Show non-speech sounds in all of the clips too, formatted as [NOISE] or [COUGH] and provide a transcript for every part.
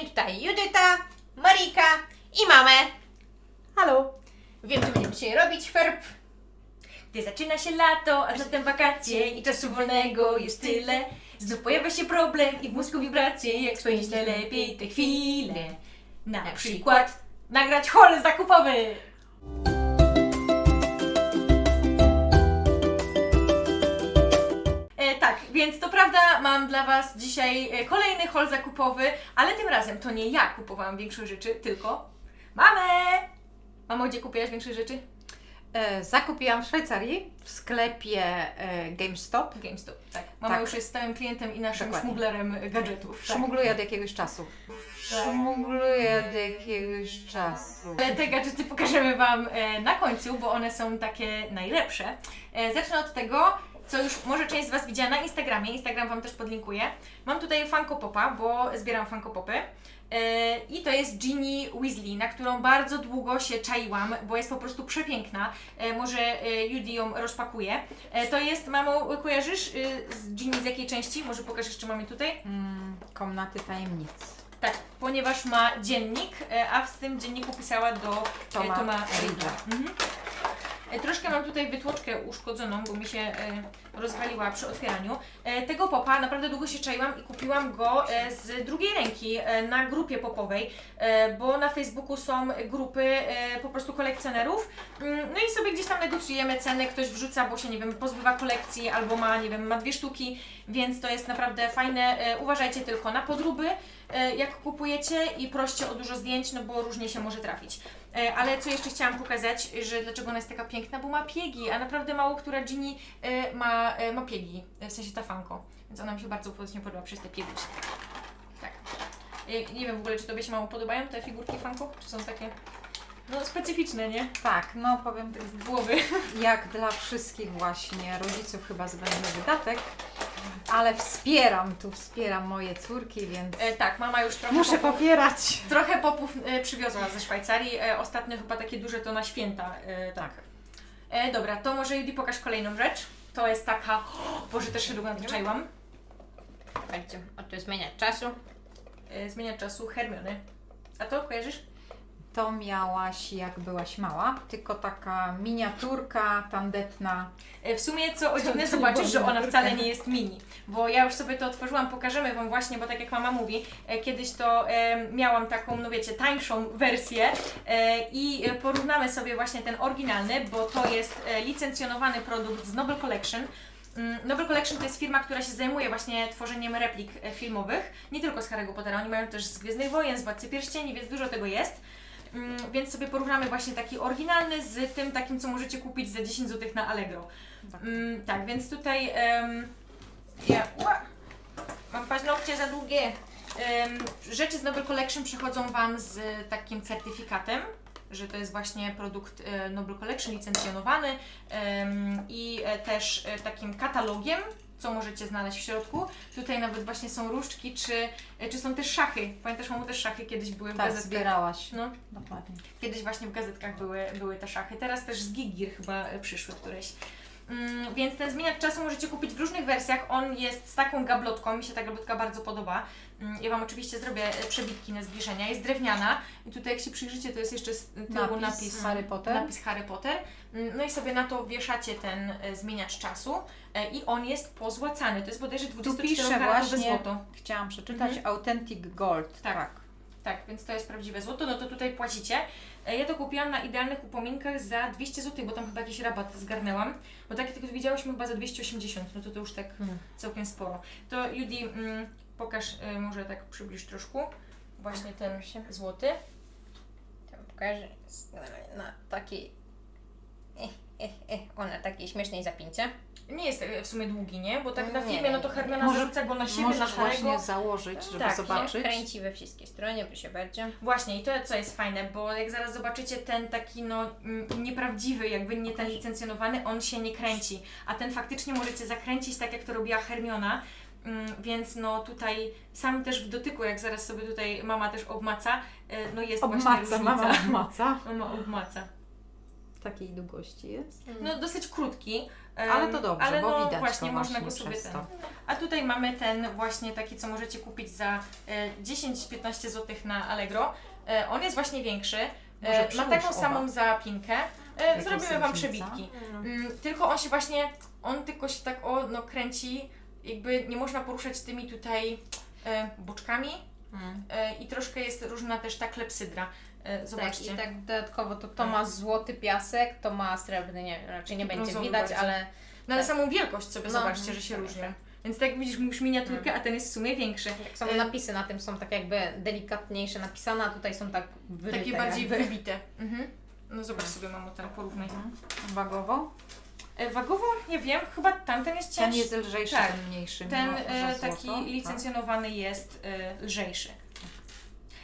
tutaj Judyta, Marika i mamę. Halo. Wiem, co będziemy dzisiaj robić, Ferb. Gdy zaczyna się lato, a zatem wakacje i czasu wolnego jest tyle, znów pojawia się problem i w mózgu wibracje, jak spełnić najlepiej te chwile. Na przykład nagrać haul zakupowy. Więc to prawda, mam dla Was dzisiaj e, kolejny haul zakupowy, ale tym razem to nie ja kupowałam większość rzeczy, tylko mamę! Mamo, gdzie kupiłaś większość rzeczy? E, zakupiłam w Szwajcarii w sklepie e, GameStop. GameStop, tak. Mama Tak. już jest stałym klientem i naszym Dokładnie. szmuglerem gadżetów. Tak. Szmugluję od jakiegoś czasu. Szmugluję od jakiegoś czasu. Ale te gadżety pokażemy Wam e, na końcu, bo one są takie najlepsze. E, zacznę od tego, co już może część z Was widziała na Instagramie. Instagram Wam też podlinkuję. Mam tutaj Funko Popa, bo zbieram Funko Popy. E, I to jest Ginny Weasley, na którą bardzo długo się czaiłam, bo jest po prostu przepiękna. E, może e, Judy ją rozpakuje. To jest, mamo, kojarzysz z Ginny z jakiej części? Może pokaż jeszcze mamy tutaj? Mm, komnaty tajemnic. Tak, ponieważ ma dziennik, a w tym dzienniku pisała do Toma Toma. Ridge'a. Mhm. E, Troszkę mam tutaj wytłoczkę uszkodzoną, bo mi się e, rozwaliła przy otwieraniu. E, tego popa naprawdę długo się czaiłam i kupiłam go e, z drugiej ręki e, na grupie popowej, e, bo na Facebooku są grupy e, po prostu kolekcjonerów. Mm, No i sobie gdzieś tam negocjujemy ceny, ktoś wrzuca, bo się nie wiem, pozbywa kolekcji albo ma, nie wiem, ma dwie sztuki, więc to jest naprawdę fajne. E, Uważajcie tylko na podróby, e, jak kupujecie i proście o dużo zdjęć, no bo różnie się może trafić. E, Ale co jeszcze chciałam pokazać, że dlaczego ona jest taka piękna, bo ma piegi, a naprawdę mało która Ginny e, ma, e, ma piegi, e, w sensie ta fanko, więc ona mi się bardzo właśnie podoba przez te piegucie. Tak. E, Nie wiem w ogóle, czy Tobie się mało podobają te figurki fanko, czy są takie, no specyficzne, nie? Tak, no powiem tak, Z głowy. [LAUGHS] jak dla wszystkich właśnie rodziców chyba zbędny wydatek, ale wspieram tu, wspieram moje córki, więc E, tak, mama już trochę muszę popów, popierać. trochę popów e, przywiozła ze Szwajcarii, e, ostatnio chyba takie duże to na święta, e, tak. E, dobra, to może Judy pokaż kolejną rzecz. To jest taka, o, [GASPS] Boże, też się długo na to czaiłam. Patrzcie, oto zmieniać czasu. e, zmienia czasu Hermiony. A to kojarzysz? To miałaś jak byłaś mała, tylko taka miniaturka tandetna. E, W sumie co o dziwne zobaczysz, że ona wcale nie jest mini. Bo ja już sobie to otworzyłam, pokażemy Wam właśnie, bo tak jak mama mówi, e, kiedyś to e, miałam taką, no wiecie, tańszą wersję i porównamy sobie właśnie ten oryginalny, bo to jest licencjonowany produkt z Nobel Collection. Mm, Nobel Collection to jest firma, która się zajmuje właśnie tworzeniem replik filmowych, nie tylko z Harry'ego Pottera, oni mają też z Gwiezdnych Wojen, z Władcy Pierścieni, więc dużo tego jest. Mm, Więc sobie porównamy właśnie taki oryginalny z tym takim, co możecie kupić za 10 zł na Allegro. Tak. Mm, tak, więc tutaj em, ja ua, mam paznokcie za długie. Em, rzeczy z Nobel Collection przychodzą Wam z takim certyfikatem, że to jest właśnie produkt e, Nobel Collection licencjonowany em, i e, też e, takim katalogiem, co możecie znaleźć w środku. Tutaj nawet właśnie są różdżki, czy, e, czy są też szachy. Pamiętasz, mamu też szachy kiedyś były w Tak, gazetkach. zbierałaś. No, Dokładnie. Kiedyś właśnie w gazetkach były, były te szachy, teraz też z Gigir chyba e, przyszły któreś. Mm, więc ten zmieniacz czasu możecie kupić w różnych wersjach. On jest z taką gablotką, mi się ta gablotka bardzo podoba. Mm, ja Wam oczywiście zrobię e, przebitki na zbliżenia. Jest drewniana i tutaj jak się przyjrzycie, to jest jeszcze z tyłu Napis, napis, Harry Potter. napis Harry Potter. Mm, No i sobie na to wieszacie ten e, zmieniacz czasu e, i on jest pozłacany. To jest bodajże Tu 24 pisze karatowe właśnie, złoto. chciałam przeczytać, Mhm. Authentic Gold. Tak. tak. Tak, więc to jest prawdziwe złoto, no to tutaj płacicie. E, Ja to kupiłam na idealnych upominkach za 200 zł, bo tam chyba jakiś rabat zgarnęłam. Bo takie tylko widziałyśmy chyba za 280, no to to już tak Hmm. całkiem sporo. To Judy, mm, pokaż, y, może tak przybliż troszkę, właśnie ten złoty. To pokażę na takiej. Eh, eh, eh, o, na takiej śmiesznej zapince. Nie jest e, w sumie długi, nie? Bo tak na Nie, filmie, no to Hermiona Może- zarzuca go na siebie, na Możesz właśnie Harry'ego. założyć, żeby Tak, się zobaczyć. Kręci we wszystkie strony, proszę bardzo. Właśnie, i to co jest fajne, bo jak zaraz zobaczycie ten taki no nieprawdziwy, jakby nie ten licencjonowany, on się nie kręci, a ten faktycznie możecie zakręcić tak jak to robiła Hermiona, mm, więc no tutaj sam też w dotyku, jak zaraz sobie tutaj mama też obmaca, e, no jest właśnie Obmaca, różnica. mama obmaca. Mama obmaca. Takiej długości jest. No dosyć krótki. Ale to dobrze, ale bo no, widać właśnie to można właśnie go sobie przez ten. to. A tutaj mamy ten właśnie taki, co możecie kupić za e, 10-15 zł na Allegro. E, on jest właśnie większy. Może E, ma przyłóż taką oba. samą zapinkę. E, Jaka zrobimy jest Wam różnica? przebitki. Mm, tylko on się właśnie, on tylko się tak o, no kręci, jakby nie można poruszać tymi tutaj e, boczkami Mm. e, i troszkę jest różna też ta klepsydra. Zobaczcie. Tak, i tak dodatkowo to, to ma złoty piasek, to ma srebrny, nie, raczej nie będzie brązowy widać, bardziej. ale No ale tak. samą wielkość sobie No, zobaczcie, że się tak, różnią. tak. Więc tak jak widzisz, mówisz miniaturkę, a ten jest w sumie większy. jak są E, napisy na tym są tak jakby delikatniejsze napisane, a tutaj są tak wyryte. Takie bardziej jakby. wybite. Mhm. No zobacz sobie, mamo, ten porównaj. Wagowo? E, wagowo, nie wiem, chyba tamten jest Ten cięższy. jest lżejszy, Tak. ten mniejszy. Ten mimo, że e, złoto, taki tak? licencjonowany jest e, lżejszy.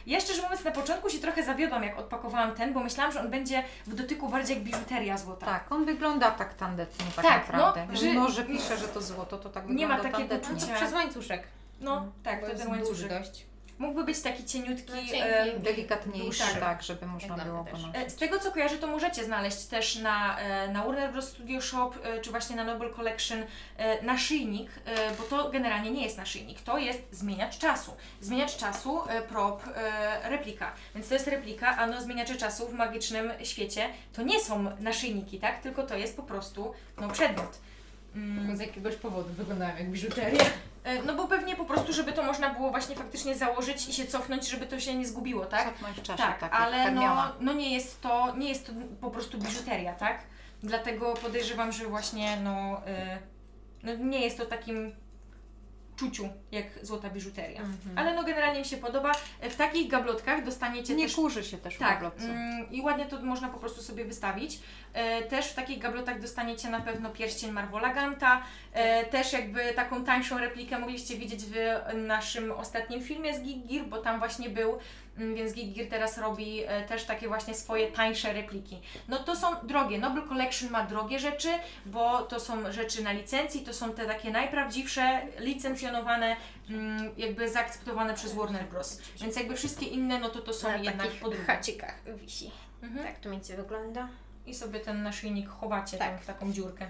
Ja szczerze mówiąc na początku się trochę zawiodłam jak odpakowałam ten, bo myślałam, że on będzie w dotyku bardziej jak biżuteria złota. Tak, on wygląda tak tandetnie tak, Tak, naprawdę. no, że- Mimo, że pisze, że to złoto, to tak Nie ma wygląda takiego tandetnie. poczucia. Przez łańcuszek. No, tak, to jest ten łańcuszek. dość. Mógłby być taki cieniutki. No, e, cienki. Delikatniejszy, Tak. tak, żeby można było ponosić. E, Z tego co kojarzę, to możecie znaleźć też na, e, na Warner Bros. Studio Shop, e, czy właśnie na Noble Collection naszyjnik, bo to generalnie nie jest naszyjnik, to jest zmieniacz czasu. Zmieniacz czasu, prop, replika. Więc to jest replika, a no zmieniacze czasu w magicznym świecie to nie są naszyjniki, tak? Tylko to jest po prostu no, przedmiot. Mm, Z jakiegoś powodu wyglądają jak biżuteria. e, no bo pewnie po prostu, żeby to można było właśnie faktycznie założyć i się cofnąć, żeby to się nie zgubiło, tak? Cofnąć w czasie, Tak, tak, ale no, Hermiona. no nie jest to, nie jest to po prostu biżuteria, tak? Dlatego podejrzewam, że właśnie no, y, no nie jest to takim czuciu jak złota biżuteria. Ale no generalnie mi się podoba. W takich gablotkach dostaniecie Nie też kurzy się też w tak, gablotce. mm, i ładnie to można po prostu sobie wystawić. E, też w takich gablotach dostaniecie na pewno pierścień Marvola Ganta, e, też jakby taką tańszą replikę mogliście widzieć w naszym ostatnim filmie z Geek Gear, bo tam właśnie był, więc Geek Gear teraz robi e, też takie właśnie swoje tańsze repliki. No to są drogie, Noble Collection ma drogie rzeczy, bo to są rzeczy na licencji, to są te takie najprawdziwsze, licencjonowane, mm, jakby zaakceptowane przez Warner Bros. Więc jakby wszystkie inne, no to to są Na jednak takich podróby. hacikach wisi. Mhm. Tak to mniej więcej wygląda. I sobie ten naszyjnik chowacie Tak. tam w taką dziurkę.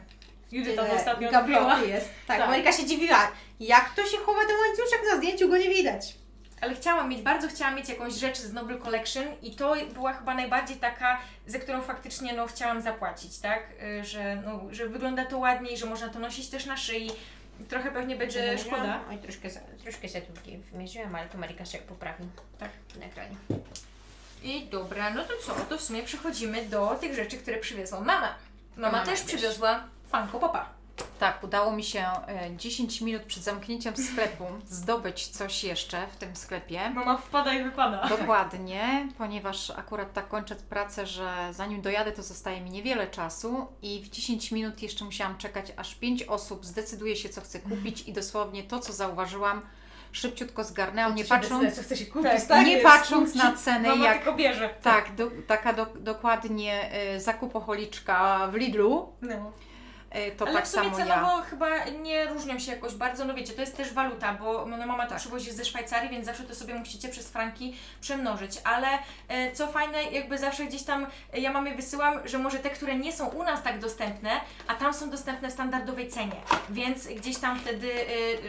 Judy Tyle tam ostatnio odkryła. jest. Tak, Tak. Monika się dziwiła. Jak to się chowa ten łańcuszek na zdjęciu, go nie widać. Ale chciałam mieć, bardzo chciałam mieć jakąś rzecz z Noble Collection i to była chyba najbardziej taka, za którą faktycznie no, chciałam zapłacić, tak? Y, Że, no, że wygląda to ładniej, że można to nosić też na szyi. Trochę pewnie będzie szkoda. Oj, troszkę, za- troszkę się tutaj wmierzyłam, ale to Marika się poprawi. Tak. Na ekranie. I dobra, no to co? To w sumie przechodzimy do tych rzeczy, które przywiozła mama. Mama Mama też też. przywiozła Funko Popa. Tak, udało mi się e, 10 minut przed zamknięciem sklepu zdobyć coś jeszcze w tym sklepie. Mama wpada i wypada. Dokładnie, ponieważ akurat tak kończę pracę, że zanim dojadę, to zostaje mi niewiele czasu i w 10 minut jeszcze musiałam czekać, aż 5 osób zdecyduje się, co chce kupić i dosłownie to, co zauważyłam, szybciutko zgarnęłam, nie patrząc, co chce się Tak, nie jest. patrząc na ceny, Mama jak tylko bierze. tak, do, taka do, dokładnie y, zakupoholiczka w Lidlu, No. Y, to Ale tak w sumie samo cenowo ja. chyba nie różnią się jakoś bardzo, no wiecie, to jest też waluta, bo no mama to Tak. przywozi ze Szwajcarii, więc zawsze to sobie musicie przez franki przemnożyć, ale e, co fajne, jakby zawsze gdzieś tam e, ja mamie wysyłam, że może te, które nie są u nas tak dostępne, a tam są dostępne w standardowej cenie, więc gdzieś tam wtedy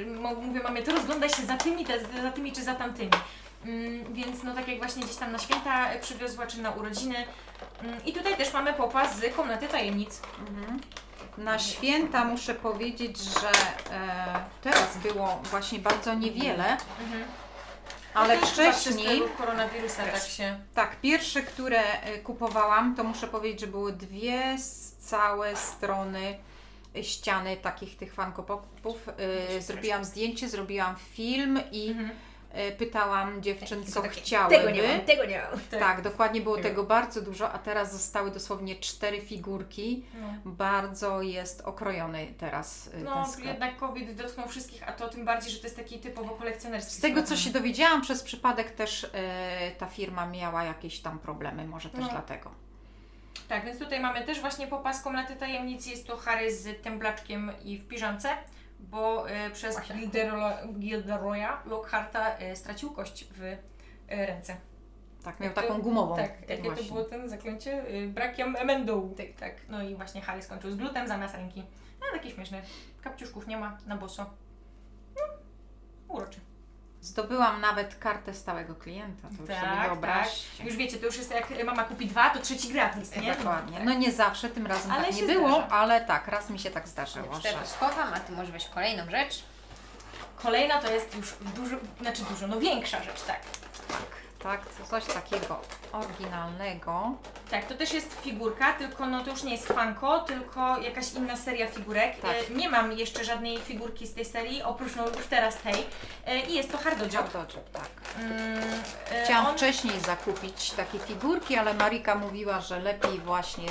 e, mówię mamie, to rozglądaj się za tymi, za tymi czy za tamtymi. Mm, więc no tak jak właśnie gdzieś tam na święta e, przywiozła, czy na urodziny. Mm, I tutaj też mamy popa z komnaty tajemnic. Mhm. Na święta muszę powiedzieć, że e, teraz było właśnie bardzo niewiele, Mhm. ale No też chyba przez wcześniej, tego koronawirusa tak się. tak, pierwsze, które e, kupowałam, to muszę powiedzieć, że były dwie s- całe strony ściany takich tych fankopopów. E, zrobiłam zdjęcie, zrobiłam film i Mhm. E, pytałam dziewczyn, co takie, chciałyby. Tego nie mam, tego nie mam. Tak, dokładnie było Tego. tego bardzo dużo, a teraz zostały dosłownie cztery figurki. No. Bardzo jest okrojony teraz y, No, ten sklep. jednak COVID dotknął wszystkich, a to tym bardziej, że to jest taki typowo kolekcjonerski. Z tego co się dowiedziałam przez przypadek też e, ta firma miała jakieś tam problemy, może też No. dlatego. Tak, więc tutaj mamy też właśnie popas komnaty tajemnicy. Jest to Harry z temblaczkiem i w piżamce, bo e, przez Właśnie. Gilderoya, Gilderoya Lockharta e, stracił kość w e, ręce. Tak, miał Jak to- taką gumową. Tak, jakie to właśnie. było ten zaklęcie? Y, Brakiem emendą. Tak, tak. No i właśnie Harry skończył z glutem zamiast ręki. No takie śmieszne. Kapciuszków nie ma na boso. No, uroczy. Zdobyłam nawet kartę stałego klienta, to już sobie Tak, wyobraźcie. Już wiecie, to już jest jak mama kupi dwa, to trzeci gratis, nie? Dokładnie. Tak. No nie zawsze, tym razem Ale tak nie się było, zdarza. ale tak, raz mi się tak zdarzyło, ja że schowam, a ty może weź kolejną rzecz. Kolejna to jest już dużo, znaczy dużo, no większa rzecz, tak. Tak, coś takiego oryginalnego. Tak, to też jest figurka, tylko no to już nie jest Funko, tylko jakaś inna seria figurek. Tak. E, nie mam jeszcze żadnej figurki z tej serii, oprócz no już teraz tej. E, I jest to Hardojob. Job, tak. Mm, e, Chciałam on- wcześniej zakupić takie figurki, ale Marika mówiła, że lepiej właśnie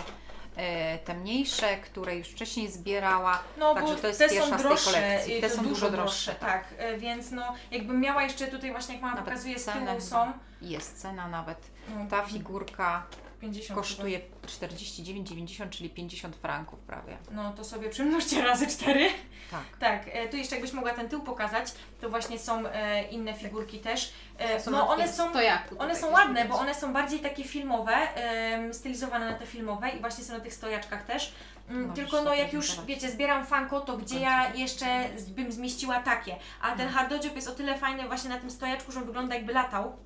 te mniejsze, które już wcześniej zbierała. No Także bo to jest te pierwsza są z tej droższe, kolekcji. i Te są dużo droższe, droższe, tak. E, Więc no jakbym miała jeszcze tutaj właśnie jak mama Nawet pokazuje z tyłu są Jest cena nawet. no, Ta figurka 50 kosztuje 49,90, czyli 50 franków prawie. No to sobie przemnożcie [LAUGHS] razy cztery. Tak. Tak, e, tu jeszcze jakbyś mogła ten tył pokazać, to właśnie są e, inne figurki też. E, Są no na one takim są, stojaku one tutaj są też ładne, widać. bo one są bardziej takie filmowe, em, stylizowane na te filmowe i właśnie są na tych stojaczkach też. Mm, Możesz Tylko no jak już wiecie, zbieram fanko, to gdzie ja jeszcze z- bym zmieściła takie. A ten hardojob jest o tyle fajny właśnie na tym stojaczku, że on wygląda jakby latał.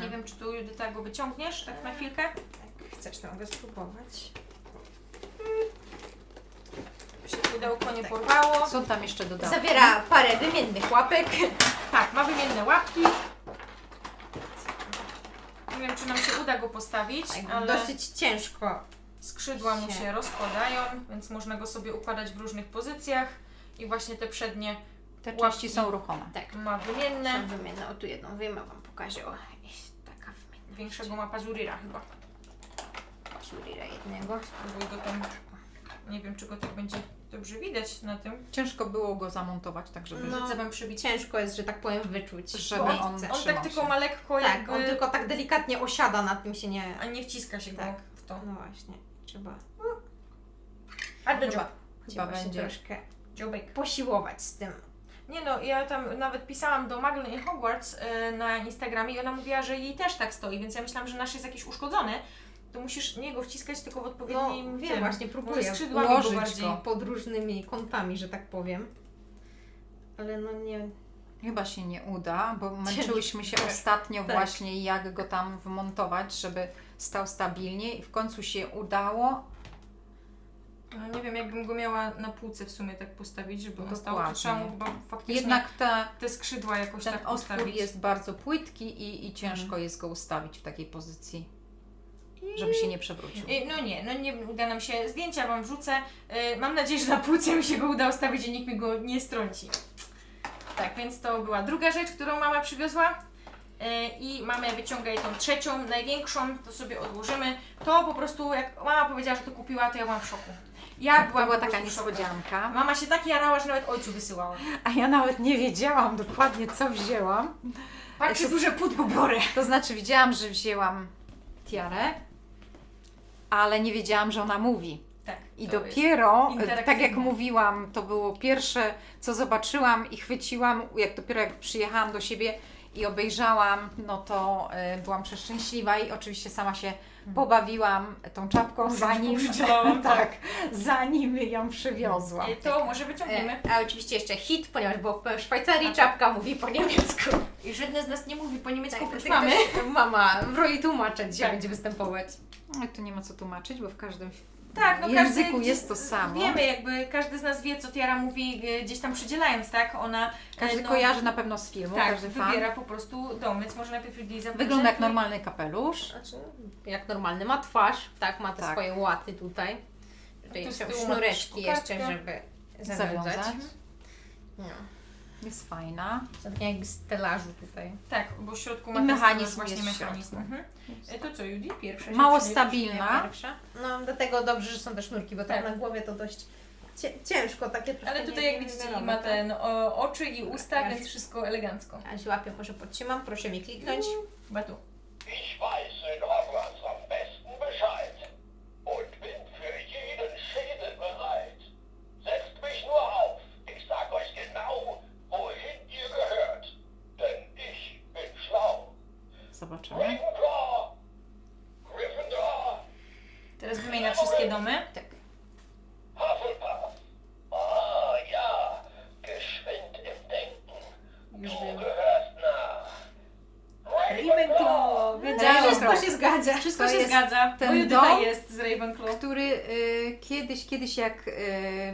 Nie wiem, czy tu Judyta go wyciągniesz tak na chwilkę? Jak chcesz, to mogę spróbować. Się pudełko nie porwało. Są tam jeszcze dodatki. Zawiera parę wymiennych łapek. Tak, ma wymienne łapki. Nie wiem, czy nam się uda go postawić, ale Dosyć ciężko. skrzydła mu się- się rozkładają, więc można go sobie układać w różnych pozycjach. I właśnie te przednie Te łapki. części są ruchome. Tak. ma wymienne. Są wymienne. O tu jedną wyjmę wam pokażę. O, jest taka wymienna. Większego ma pazurira chyba. Surira jednego. Spróbuj go tam. Nie wiem, czy go tak będzie dobrze widać na tym. Ciężko było go zamontować, tak żeby, No. Chcę wam przybić. Ciężko jest, że tak powiem, wyczuć. żeby Bo on, On trzymał tak tylko się. ma lekko Tak, jakby, on tylko tak delikatnie osiada na tym się nie... a nie wciska się Tak. go w to. No właśnie, trzeba, Hardojob. Chyba trzeba się będzie. troszkę Dziobek. posiłować z tym. Nie no, ja tam nawet pisałam do Maglin in Hogwarts y, na Instagramie i ona mówiła, że jej też tak stoi, więc ja myślałam, że nasz jest jakiś uszkodzony. To musisz nie go wciskać, tylko w No odpowiednim wiem, tym. właśnie Może próbuję skrzydłami go ułożyć bardziej. go. pod różnymi kątami, że tak powiem. Ale no nie... Chyba się nie uda, bo męczyłyśmy się ostatnio Tak. właśnie jak go tam wmontować, żeby stał stabilnie i w końcu się udało. No, nie wiem, jakbym go miała na półce w sumie tak postawić, żeby on stał. To Dokładnie. trzeba mu, bo faktycznie Jednak te, te skrzydła jakoś ten tak otwór postawić. jest bardzo płytki i, i ciężko Mhm. jest go ustawić w takiej pozycji, żeby się nie przewrócił. Y, No nie, no nie uda nam się. Zdjęcia Wam wrzucę. Y, Mam nadzieję, że na półce mi się go uda ustawić i nikt mi go nie strąci. Tak, więc to była druga rzecz, którą mama przywiozła. Y, I mamy wyciągaj tą trzecią, największą, to sobie odłożymy. To po prostu, jak mama powiedziała, że to kupiła, to ja byłam w szoku. Ja była po taka niespodzianka. Mama się tak jarała, że nawet ojcu wysyłała. A ja nawet nie wiedziałam dokładnie, co wzięłam. Patrzcie, To- duże pudło biorę. To znaczy, widziałam, że wzięłam tiarę, ale nie wiedziałam, że ona mówi. Tak. I dopiero, jest tak jak mówiłam, to było pierwsze, co zobaczyłam i chwyciłam, jak dopiero jak przyjechałam do siebie i obejrzałam, no to y, byłam przeszczęśliwa i oczywiście sama się pobawiłam tą czapką, zanim, [LAUGHS] tak. zanim ją przywiozłam. Y, To może wyciągniemy. E, a oczywiście jeszcze hit, ponieważ było w Szwajcarii, tak. czapka mówi po niemiecku. I żadne z nas nie mówi po niemiecku, Tak, mamy. Mama w roli tłumacza dzisiaj Tak. będzie występować. No tu nie ma co tłumaczyć, bo w każdym Tak, no języku każdy, jest to samo. Wiemy, jakby każdy z nas wie, co Tiara mówi, y, gdzieś tam przydzielając, tak? Ona Każdy no, kojarzy na pewno z filmu, tak, każdy fan. wybiera po prostu dom, więc może najpierw zaproszę. Wygląda jak normalny kapelusz. Znaczy, jak normalny, ma twarz, tak, ma te Tak. swoje łaty tutaj. Tutaj są sznureczki jeszcze, żeby zawiązać. Zawiązać. No, Jest fajna. takie jak stelażu tutaj. Tak, bo w środku I ma ten mechanizm właśnie jest w mechanizm. Mhm. E, To co, Judy? Pierwsza się Mało przyjdzie. stabilna. Pierwsza. No, do tego dobrze, że są te sznurki, bo tak, Tak. na głowie to dość cie, ciężko, takie troszkę Ale tutaj nie- jak nie widzicie wiadomo, ma tak? ten o, oczy i usta, Tak. więc wszystko elegancko. Ja się łapię, może podtrzymam, proszę mi kliknąć. Chyba tu. Ravenclaw, wiedziałam. Wszystko się zgadza. Wszystko To się zgadza, ten bo Judyta dom, jest z Ravenclaw. który y, kiedyś, kiedyś jak y,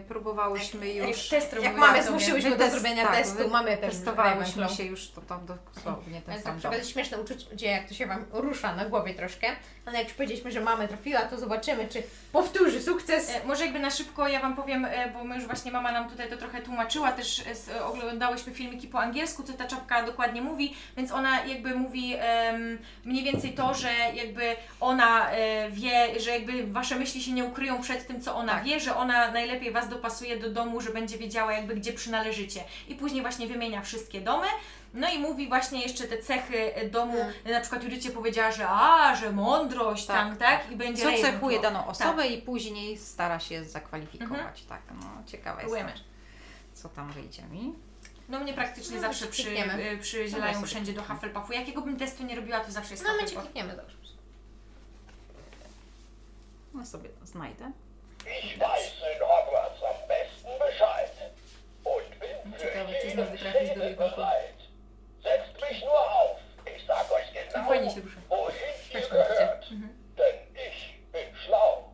próbowałyśmy już... Test Jak mamy zmusiłyśmy do zrobienia tak, testu, mamy też Testowałyśmy się już to tam dosłownie ten sam tak dom. okazji śmieszne uczucie, jak to się Wam rusza na głowie troszkę, ale jak już powiedzieliśmy, że mamy trafiła, to zobaczymy, czy powtórzy sukces. E, Może jakby na szybko ja Wam powiem, e, bo my już właśnie mama nam tutaj to trochę tłumaczyła, też e, s- oglądałyśmy filmiki po angielsku, co ta czapka dokładnie mówi, więc ona jakby mówi em, mniej więcej to, że jakby ona e, wie, że jakby Wasze myśli się nie ukryją przed tym, co ona Tak. wie, że ona najlepiej Was dopasuje do domu, że będzie wiedziała jakby gdzie przynależycie. I później właśnie wymienia wszystkie domy. No i mówi właśnie jeszcze te cechy e, domu, na przykład Judycie powiedziała, że a, że mądrość, tak, Tak, tak, i będzie Co Ravenclaw. cechuje daną Tak. osobę i później stara się zakwalifikować. Tak, no ciekawe jest, co tam wyjdzie mi. No mnie praktycznie No, zawsze przy, klikniemy. y, przydzielają wszędzie do Hufflepuffu. Jakiego bym testu nie robiła, to zawsze jest No my Cię Hufflepuff. klikniemy dobrze. No sobie to znajdę. Ich weiß in Hogwarts am besten Bescheid. Und bin für Ciekawe, czy znowu trafisz do Schädel Ravenclaw. bereit. Setzt mich nur auf. Ich sag euch genau, fajnie się rusza. wohin ihr Też tak chcę. gehört. Denn ich bin schlau.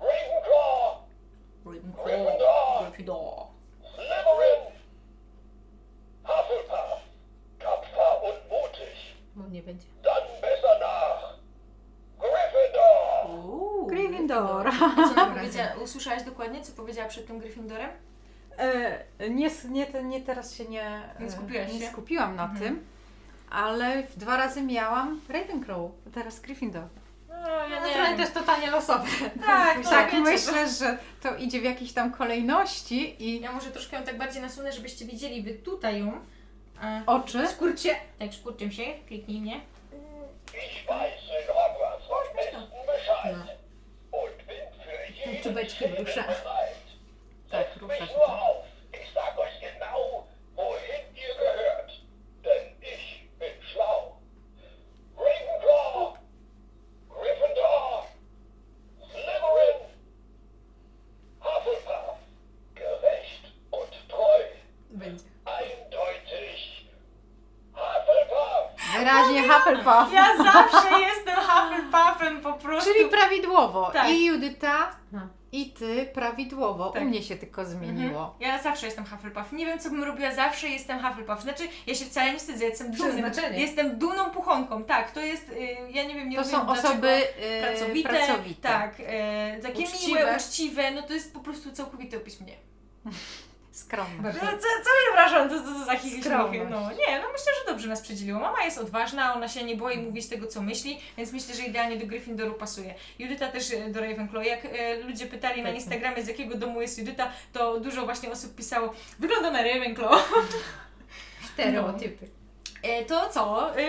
Ravenclaw, Gryffindor, Slytherin, Hufflepuff, tapfer und mutig. Bo nie będzie. Dann besser nach Gryffindor. Uuu, Gryffindor. A co ona powiedziała? Usłyszałaś powiedziała przed tym Gryffindorem? E, nie, nie, nie, teraz się nie, Nie e, skupiłaś nie się? skupiłam na Mhm. tym, ale w dwa razy miałam Ravenclaw, a teraz Gryffindor. No, ja No, trochę to jest totalnie losowe. Tak, [LAUGHS] no, tak, myślę, że to idzie w jakiejś tam kolejności i Ja może troszkę ją tak bardziej nasunę, żebyście widzieli wy tutaj ją. A, oczy. Skurcie. tak, szkurczym się, kliknij mnie. Ich weiß in Hogwarts bereit. Setzt rusza mich się nur to. auf. Ich sag euch genau, wohin ihr gehört. Denn ich bin schlau. Ravenclaw, Gryffindor, Slytherin, Hufflepuff. Gerecht und treu. Będzie. Eindeutig. Hufflepuff. Wyraźnie Hufflepuff. Ja zawsze jestem Hufflepuffem po prostu. Czyli prawidłowo. Tak. I Judyta. I ty prawidłowo. Tak. U mnie się tylko zmieniło. Mhm. Ja zawsze jestem Hufflepuff. Nie wiem, co bym robiła, zawsze jestem Hufflepuff. Znaczy, ja się wcale nie wstydzę, jestem dumnym. Jestem dumną puchonką, tak. To jest, y, ja nie wiem, nie To są osoby e, pracowite, pracowite. tak, e, takie Uczciwe. miłe, uczciwe, no to jest po prostu całkowity opis mnie. Skromne. Bardzo. No, co, co przepraszam, to, to, to za Skromność. śmiechy. No nie, no myślę, że dobrze nas przedzieliło. Mama jest odważna, ona się nie boi mówić tego, co myśli, więc myślę, że idealnie do Gryffindoru pasuje. Judyta też e, do Ravenclaw. Jak e, ludzie pytali na. Instagramie, z jakiego domu jest Judyta, to dużo właśnie osób pisało, wygląda na Ravenclaw. [LAUGHS] Stereotypy. E, to co? E,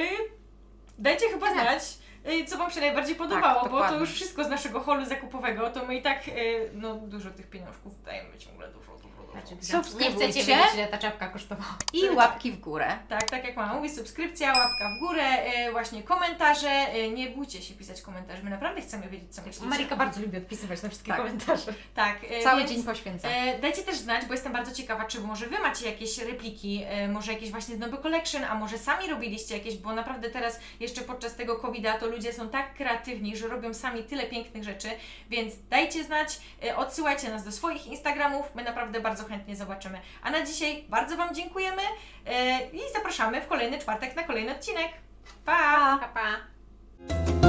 dajcie chyba znać. e, Co Wam się najbardziej podobało, bo to już wszystko z naszego holu zakupowego, to my i tak e, no, dużo tych pieniążków dajemy ciągle dużo, dużo. Znaczy, Nie chcecie wiedzieć, ile ta czapka kosztowała. I łapki w górę. Tak, tak jak mama mówi, subskrypcja, łapka w górę, e, właśnie komentarze. E, nie bójcie się pisać komentarzy, my naprawdę chcemy wiedzieć, co myślicie. Marika bardzo lubi odpisywać na wszystkie Tak. komentarze. Tak, e, Cały więc, dzień poświęcam. E, dajcie też znać, bo jestem bardzo ciekawa, czy może Wy macie jakieś repliki, e, może jakieś właśnie z Noby Collection, a może sami robiliście jakieś, bo naprawdę teraz jeszcze podczas tego covid to ludzie są tak kreatywni, że robią sami tyle pięknych rzeczy, więc dajcie znać, e, odsyłajcie nas do swoich Instagramów, my naprawdę bardzo bardzo chętnie zobaczymy. A na dzisiaj bardzo Wam dziękujemy e, i zapraszamy w kolejny czwartek na kolejny odcinek. Pa! pa. pa, pa.